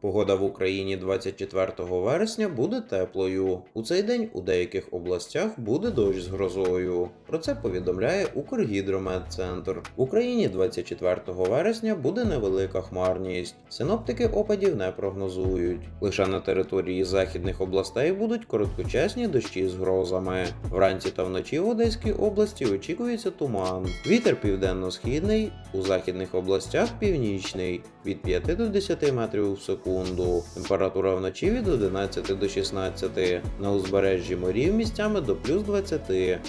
Погода в Україні 24 вересня буде теплою. У цей день у деяких областях буде дощ з грозою. Про це повідомляє Укргідрометцентр. В Україні 24 вересня буде невелика хмарність. Синоптики опадів не прогнозують. Лише на території західних областей будуть короткочасні дощі з грозами. Вранці та вночі в Одеській області очікується туман. Вітер південно-східний, у західних областях північний від 5 до 10 метрів в секунду. Температура вночі від 11 до 16, на узбережжі морів місцями до плюс 20,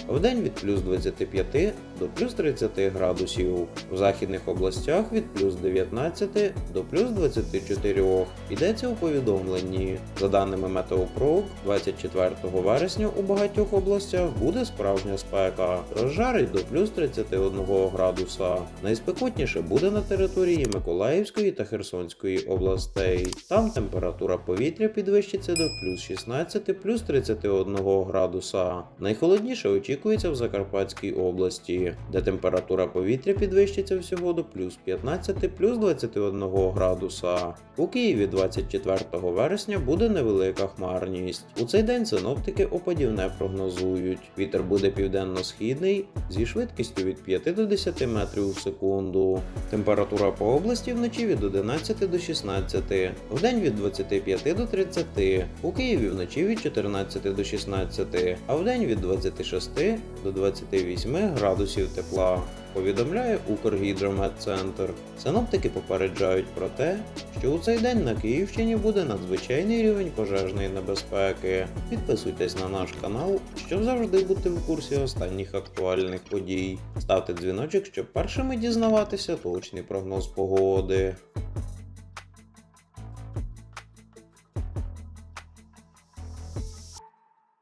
а вдень від плюс 25 до плюс 30 градусів. В західних областях від плюс 19 до плюс 24. Йдеться у повідомленні. За даними Метеопрок, 24 вересня у багатьох областях буде справжня спека. Розжарить до плюс 31 градуса. Найспекотніше буде на території Миколаївської та Херсонської областей. Там температура повітря підвищиться до плюс 16 плюс 31 градуса. Найхолодніше очікується в Закарпатській області, де температура повітря підвищиться всього до плюс 15 плюс 21 градуса. У Києві 24 вересня буде невелика хмарність. У цей день синоптики опадів не прогнозують. Вітер буде південно-східний зі швидкістю від 5 до 10 метрів у секунду. Температура по області вночі від 11 до 16, вдень від 25 до 30, у Києві вночі від 14 до 16, а вдень від 26 до 28 градусів тепла. Повідомляє Укргідрометцентр. Синоптики попереджають про те, що у цей день на Київщині буде надзвичайний рівень пожежної небезпеки. Підписуйтесь на наш канал, щоб завжди бути в курсі останніх актуальних подій. Ставте дзвіночок, щоб першими дізнаватися точний прогноз погоди.